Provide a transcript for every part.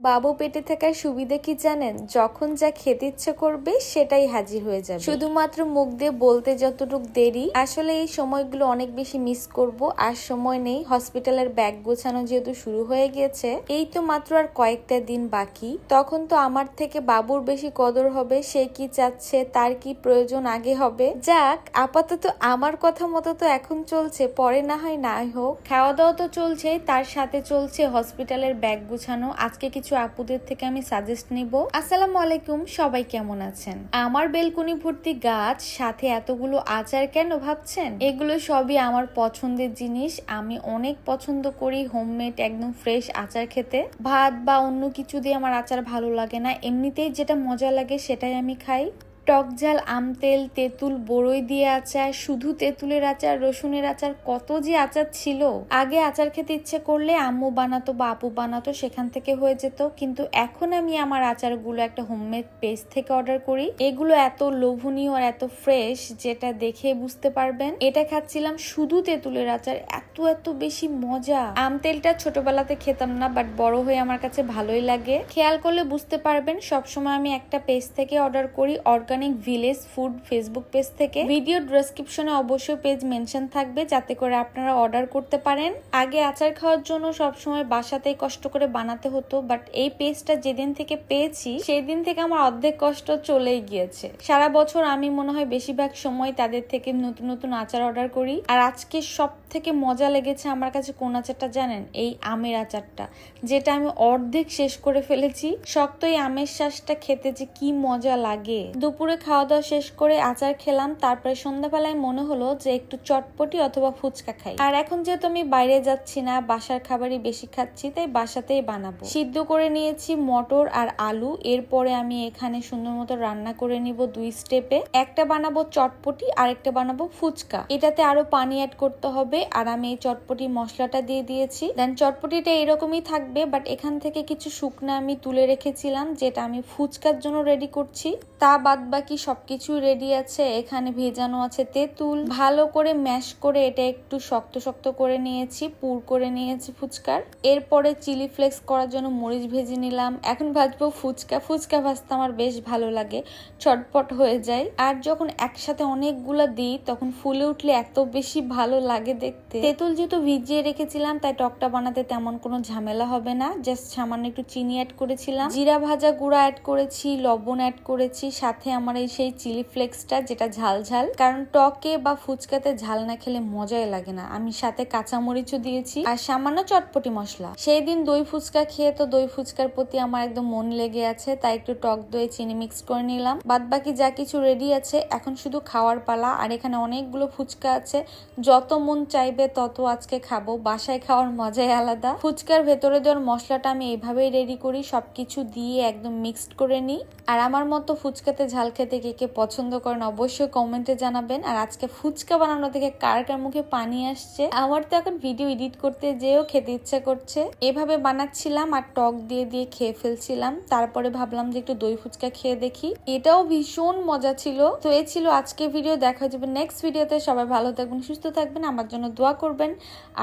বাবু পেটে থাকার সুবিধা কি জানেন? যখন যা খেতে ইচ্ছে করবে, সেটাই হাজির হয়ে যাবে। শুধুমাত্র মুখ দিয়ে বলতে যতটুক দেরি, আসলে এই সময়গুলো অনেক বেশি মিস করব। আর সময় নেই হসপিটালের ব্যাগ গোছানো যেহেতু শুরু হয়ে গিয়েছে এই তো মাত্র আর কয়েকটা দিন বাকি। তখন তো আমার থেকে বাবুর বেশি কদর হবে, সে কি চাচ্ছে, তার কি প্রয়োজন আগে হবে? যাক, আপাতত আমার কথা মতো তো এখন চলছে, পরে না হয় নাই হোক। খাওয়া দাওয়া তো চলছেই, তার সাথে চলছে হসপিটালের ব্যাগ গুছানো। আজকে কিছু আপুদের থেকে আমি সাজেস্ট নিব। আসসালামু আলাইকুম, সবাই কেমন আছেন? আমার বেলকুনি ভর্তি গাছ, সাথে এতগুলো আচার কেন ভাবছেন? এগুলো সবই আমার পছন্দের জিনিস। আমি অনেক পছন্দ করি হোমমেড একদম ফ্রেশ আচার খেতে। ভাত বা অন্য কিছু দিয়ে আমার আচার ভালো লাগে না। এমনিতেই যেটা মজা লাগে সেটাই আমি খাই। টক ঝাল আম তেল, তেঁতুল, বড়ই দিয়ে আচার, শুধু তেঁতুলের আচার, রসুনের আচার, কত যে আচার ছিল। আগে আচার খেতে ইচ্ছে করলে আম্মু বানাতো বা আপু বানাতো, সেখান থেকে হয়ে যেত। কিন্তু এখন আমি আমার আচারগুলো একটা হোমমেড পেজ থেকে অর্ডার করি। এগুলো এত লোভনীয় আর এত ফ্রেশ যেটা দেখে বুঝতে পারবেন। এটা খাচ্ছিলাম শুধু তেঁতুলের আচার, এত এত বেশি মজা। আম তেলটা ছোটবেলাতে খেতাম না বাট বড় হয়ে আমার কাছে ভালোই লাগে। খেয়াল করলে বুঝতে পারবেন, সবসময় আমি একটা পেজ থেকে অর্ডার করি organic village food Facebook page থেকে। ভিডিও ডেসক্রিপশনে অবশ্যই পেজ মেনশন থাকবে, যাতে করে আপনারা অর্ডার করতে পারেন। আগে আচার খাওয়ার জন্য সবসময় বাসাতেই কষ্ট করে বানাতে হতো, বাট এই পেজটা যেদিন থেকে পেয়েছি সেই দিন থেকে আমার অর্ধেক কষ্ট চলেই গিয়েছে। সারা বছর আমি মনে হয় বেশিরভাগ সময় তাদের থেকে নতুন নতুন আচার অর্ডার করি। আর আজকে সব থেকে মজা লেগেছে আমার কাছে কোন আচারটা জানেন? এই আমের আচারটা, যেটা আমি অর্ধেক শেষ করে ফেলেছি। শক্ত এই আমের শ্বাসটা খেতে যে কি মজা লাগে। দুপুরে খাওয়া দাওয়া শেষ করে আচার খেলাম। তারপরে সন্ধ্যাবেলায় মনে হলো যে একটু চটপটি অথবা ফুচকা খাই। আর এখন যেহেতু আমি বাইরে যাচ্ছি না, বাসার খাবারই বেশি খাচ্ছি, তাই বাসাতেই বানাবো। সিদ্ধ করে নিয়েছি মটর আর আলু। এরপরে আমি এখানে সুন্দর মতো রান্না করে নিব দুই স্টেপে। একটা বানাবো চটপটি আর একটা বানাবো ফুচকা। এটাতে আরও পানি অ্যাড করতে হবে। আর আমি এই চটপটি মশলাটা দিয়ে দিয়েছি। দেন চটপটিটা এরকমই থাকবে বাট এখান থেকে কিছু শুকনা আমি তুলে রেখেছিলাম, যেটা আমি ফুচকার জন্য রেডি করছি। তা বাদ বাকি সবকিছু রেডি আছে, এখানে ভেজানো আছে তেঁতুল। ভালো করে ম্যাশ করে এটা একটু শক্ত শক্ত করে নিয়েছি, পুর করে নিয়েছি ফুচকার। এরপরে চিলি ফ্লেক্স করার জন্য মরিচ ভেজে নিলাম। এখন ভাজবো ফুচকা। ফুচকা ভাজতে আমার বেশ ভালো লাগে, ছটপট হয়ে যায়। আর যখন একসাথে অনেকগুলো দিই, তখন ফুলে উঠলে এত বেশি ভালো লাগে দেখতে। তেঁতুল যেহেতু ভিজিয়ে রেখেছিলাম, তাই টকটা বানাতে তেমন কোনো ঝামেলা হবে না। জাস্ট সামান্য একটু চিনি অ্যাড করেছিলাম। জিরা ভাজা গুঁড়া অ্যাড করেছি, লবণ অ্যাড করেছি, সাথে আমার এই সেই চিলি ফ্লেক্সটা যেটা ঝাল ঝাল কারণ টকে বা ফুচকাতে ঝাল না খেলে মজাই লাগে না। আমি সাথে কাঁচামরিচও দিয়েছি আর সামান্য চটপটি মশলা। সেই দিন দই ফুচকা খেয়ে তো দই ফুচকার প্রতি আমার একদম মন লেগে আছে, তাই একটু টক দই, চিনি মিক্স করে নিলাম। বাদ বাকি যা কিছু রেডি আছে, এখন শুধু খাওয়ার পালা। আর এখানে অনেকগুলো ফুচকা আছে। যত মন চাইবে তত আজকে খাব। বাসায় খাওয়ার মজাই আলাদা। ফুচকার ভেতরে দেওয়ার মশলাটা আমি এইভাবেই রেডি করি। সবকিছু দিয়ে একদম মিক্সড করে নিই। আর আমার মতো ফুচকাতে ঝাল খেতে কে কে পছন্দ করেন অবশ্যই কমেন্টে জানাবেন। আর আজকে ফুচকা বানানো থেকে কার কার মুখে পানি আসছে? আমার তো এখন ভিডিও এডিট করতে যেও খেতে ইচ্ছা করছে। এভাবে বানাচ্ছিলাম আর টক দিয়ে দিয়ে খেয়ে ফেলছিলাম। তারপরে ভাবলাম যে একটু দই ফুচকা খেয়ে দেখি। এটাও ভীষণ মজা ছিল। তো এ ছিল আজকে ভিডিও দেখা যাবে নেক্সট ভিডিওতে সবাই ভালো থাকবেন, সুস্থ থাকবেন, আমার জন্য দোয়া করবেন।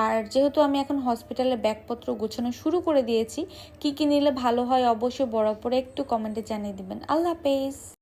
আর যেহেতু আমি এখন হসপিটালে ব্যাগপত্র গোছানো শুরু করে দিয়েছি, কি কি নিলে ভালো হয় অবশ্যই বরাবর একটু কমেন্টে জানিয়ে দিবেন। আল্লাহ হাফেজ।